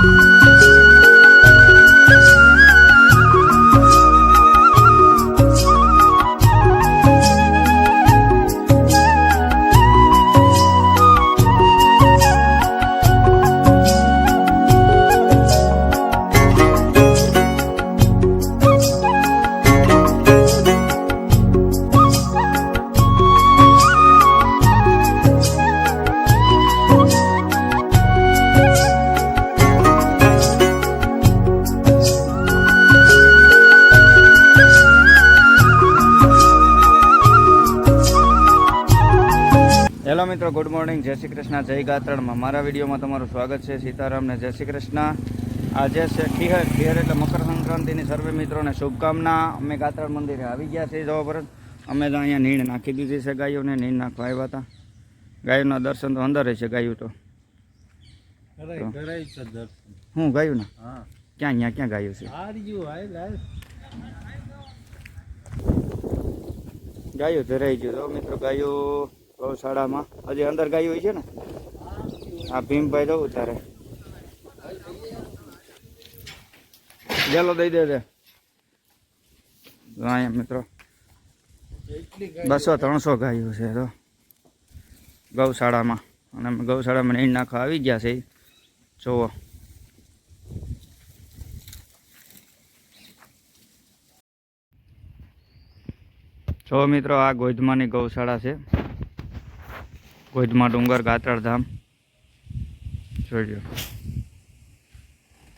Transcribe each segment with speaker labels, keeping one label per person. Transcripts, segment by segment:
Speaker 1: Thank you. Hello મિત્રો good morning. જય શ્રી કૃષ્ણ. જય ગાત્રણમાં. મારા વિડીયોમાં તમારું સ્વાગત છે. સીતારામને જય શ્રી કૃષ્ણ. આજે છે ખીહર. ખીહર એટલે મકર સંક્રાંતિની સર્વે મિત્રોને શુભકામના. અમે ગાત્રણ મંદિરે આવી ગયા છીએ જવા પર અમે તો અહીંયા નીણ નાખી દીધી છે ગાયોને નીણ નાખવા આવ્યા હતા. ગાયોના દર્શન તો અંદર છે ગાયું તો. હું ગાયું ને ક્યાં અહીંયા ક્યાં ગાયું છે?
Speaker 2: ગાયું તો રહી
Speaker 1: ગાયું. ધરાઈ ગયું તો મિત્રો ગાયું ગૌશાળામાં. હજી અંદર ગાયું હોય છે ને? આ ભીમભાઈ જવું તારે ગેલો દઈ દે દે અહીંયા મિત્રો, બસો ત્રણસો ગાયું છે તો. ગૌશાળામાં. અને ગૌશાળામાં નીણ નાખવા આવી ગયા છે જુઓ. જો મિત્રો, આ ગોધમાની ગૌશાળા છે. ગોધમા ડુંગર ગાતરધામ ધામ.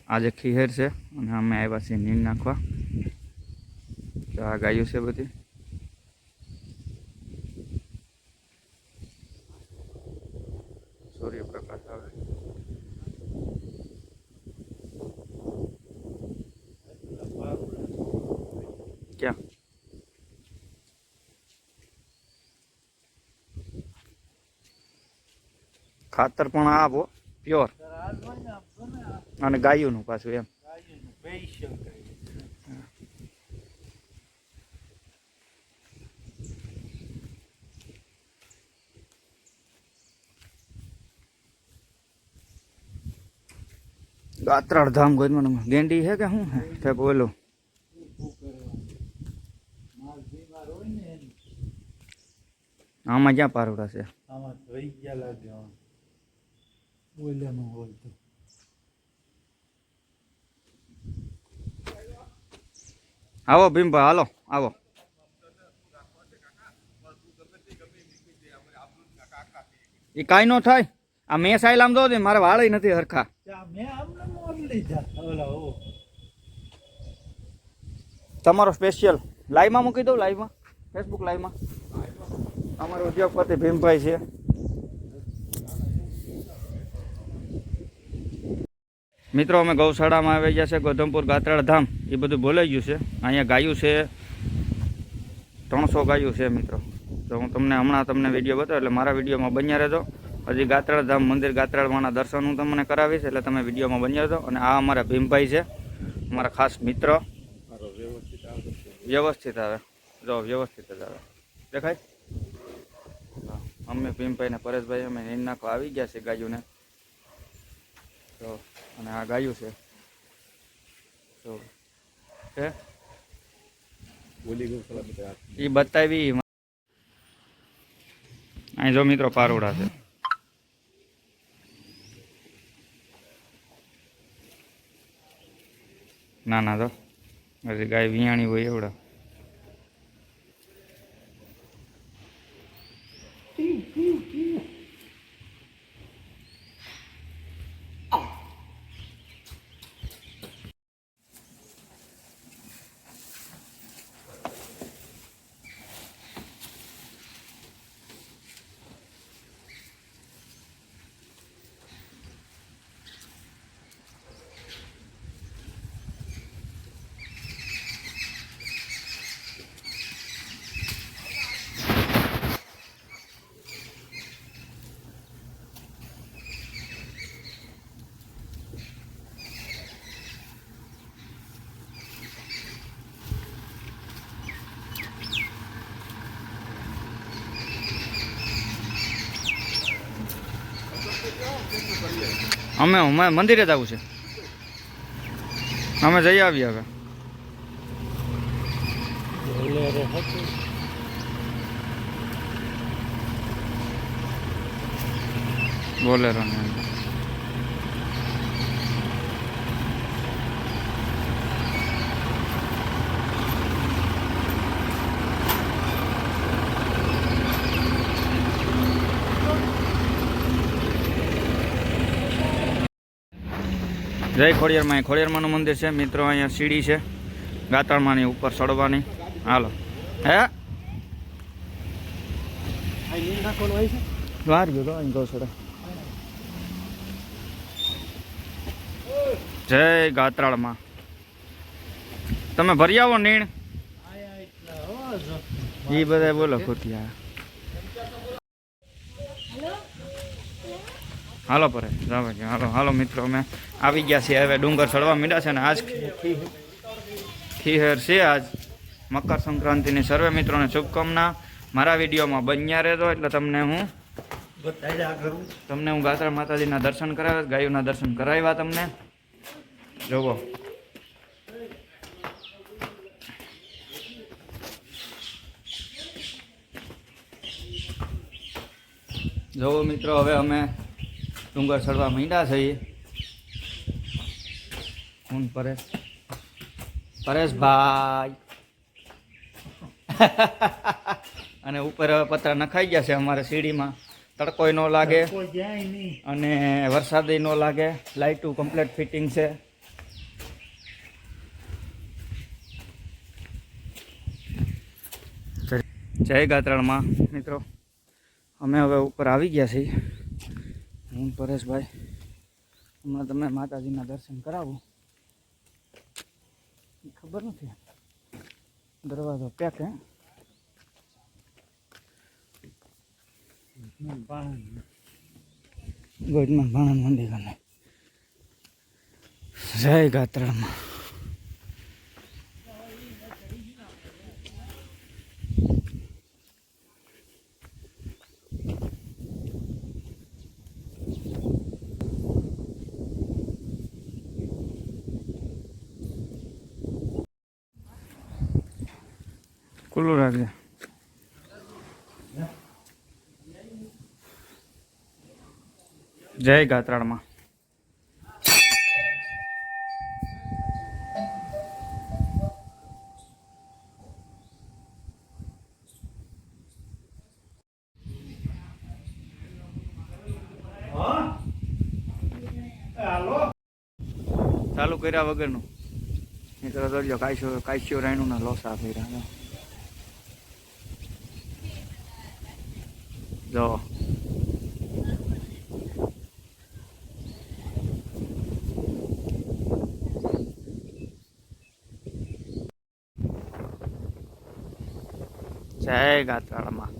Speaker 1: આજે ખીહેર છે, અને અમે આવ્યા છીએ નીંદ નાખવા. તો આ ગાયું છે બધી. સૂર્યપ્રકાશ આવે ક્યાં ખાતર પણ આપો પ્યોર. અને ગાયુંનું પાછું એમ. ગાત્રાળ ધામ મને ગેંડી છે કે શું તે બોલો. આમાં ક્યાં પારોડા છે?
Speaker 2: આમાં થઈ ગયા લાગે આમ. ઓલામાં હોય
Speaker 1: આવો ભીમભાઈ હાલો આવો. એ કાંઈ ન થાય. આ મેં સાઈલ આમ દો મારે વાળ નથી હરખા. તમારો સ્પેશિયલ લાઈવમાં મૂકી દઉં લાઈવમાં ફેસબુક લાઈવમાં અમારો ઉદ્યોગપતિ ભીમભાઈ છે. મિત્રો, અમે ગૌશાળામાં આવી ગયા છે, ગોધમપુર ગાત્રાળ ધામ. એ બધું બોલાઈ ગયું છે. અહીંયા ગાયું છે. ત્રણસો ગાયું છે, મિત્રો. તો હું તમને હમણાં તમને વીડિયો બતાવું, એટલે મારા વિડીયોમાં બન્યા રહેજો. હજી ગાત્રાળ ધામ, મંદિર ગાત્રાળમાંના દર્શન હું તમને કરાવીશ, એટલે તમે વિડીયોમાં બન્યા રહેજો. અને આ અમારા ભીમભાઈ છે, અમારા ખાસ મિત્ર.
Speaker 2: વ્યવસ્થિત
Speaker 1: આવે. જો, વ્યવસ્થિત જ આવે. દેખાય? અમે ભીમભાઈ ને પરેશભાઈ, અમે નીંદ આવી ગયા છે ગાયુંને. તો અને આ ગાયું છે. તો છે એ બતાવી અહીં જો મિત્રો પારોડા છે. ના ના તો હજી ગાય વિયાણી હોય એવડા. અમે અમે મંદિરે જ આવું છે. અમે જઈ આવીએ હવે.
Speaker 2: બોલેરો
Speaker 1: ને જય ખોડિયારમાં. ખોડિયારમાંનું મંદિર છે. મિત્રો અહીંયા સીડી છે. ગાતાળમાંની ઉપર ચડવાની. હાલો. હે? વાર ગયો અહીં ગૌસડા જય ગાત્રાળમાં તમે ભરી આવો નીણ. એ બધા બોલો ખોટિયા હાલો પરે રાવજી હાલો હાલો મિત્રો અમે આવી ગયા છીએ. હવે ડુંગર ચડવા મીડા છે ને આજ ખીહેર છે આજ. મકર સંક્રાંતિની સર્વે મિત્રોને શુભકામના. મારા વિડીયોમાં બન્યા રહેતો એટલે તમને હું તમને હું ગાત્રા માતાજીના દર્શન કરાવ્યા ગાયોના દર્શન કરાવ્યા તમને. જોવો. જોવો મિત્રો હવે અમે ડુંગર ચડવા માંડ્યા છીએ કોણ પરેશ? પરેશભાઈ. અને ઉપર પતરા નખાઈ ગયા છે અમારે સીડીમાં. તડકોય ન લાગે. અને વરસાદય ન લાગે. લાઇટું કમ્પ્લીટ ફિટિંગ છે. જય ગાત્રાળમાં મિત્રો. અમે હવે ઉપર આવી ગયા છીએ. હું પરેશભાઈ, હમણાં તમે માતાજીના દર્શન કરાવો. ખબર નથી. દરવાજો પેક હે? ગોજમાં ભાણંદ મંદિર જય ગાત્રામાં. ખુલ્લું રાખજે જય ગાત્રાળમાં. ચાલુ કર્યા વગરનું. મિત્રો દોડજો કાશ્યો કાશ્યો લોસ લોસા કર્યા. જો. જય ગાત્રાળમાં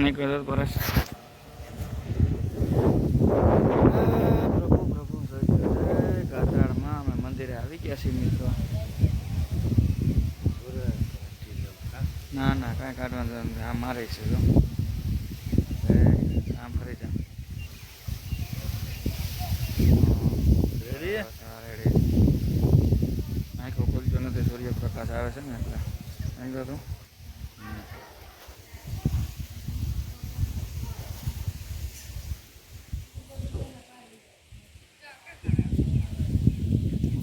Speaker 1: આની કદર પરેશ પ્રભુ પ્રભુ જય અમે મંદિરે આવી ગયા છીએ મિત્રો ના ના કાંઈ કાઢવાનું નથી. આ મારે છે જો. આમ ફરી જા ready. આંખો ખુલતો નથી સૂર્યપ્રકાશ આવે છે ને એટલે. આંખો તું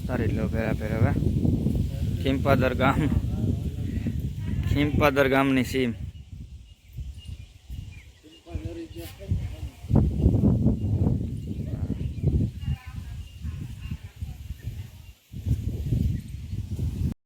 Speaker 1: ઉતારી લો પેરા પેરા હવે ખીમપાદર ગામ. ખીમપાદર ગામની સીમ.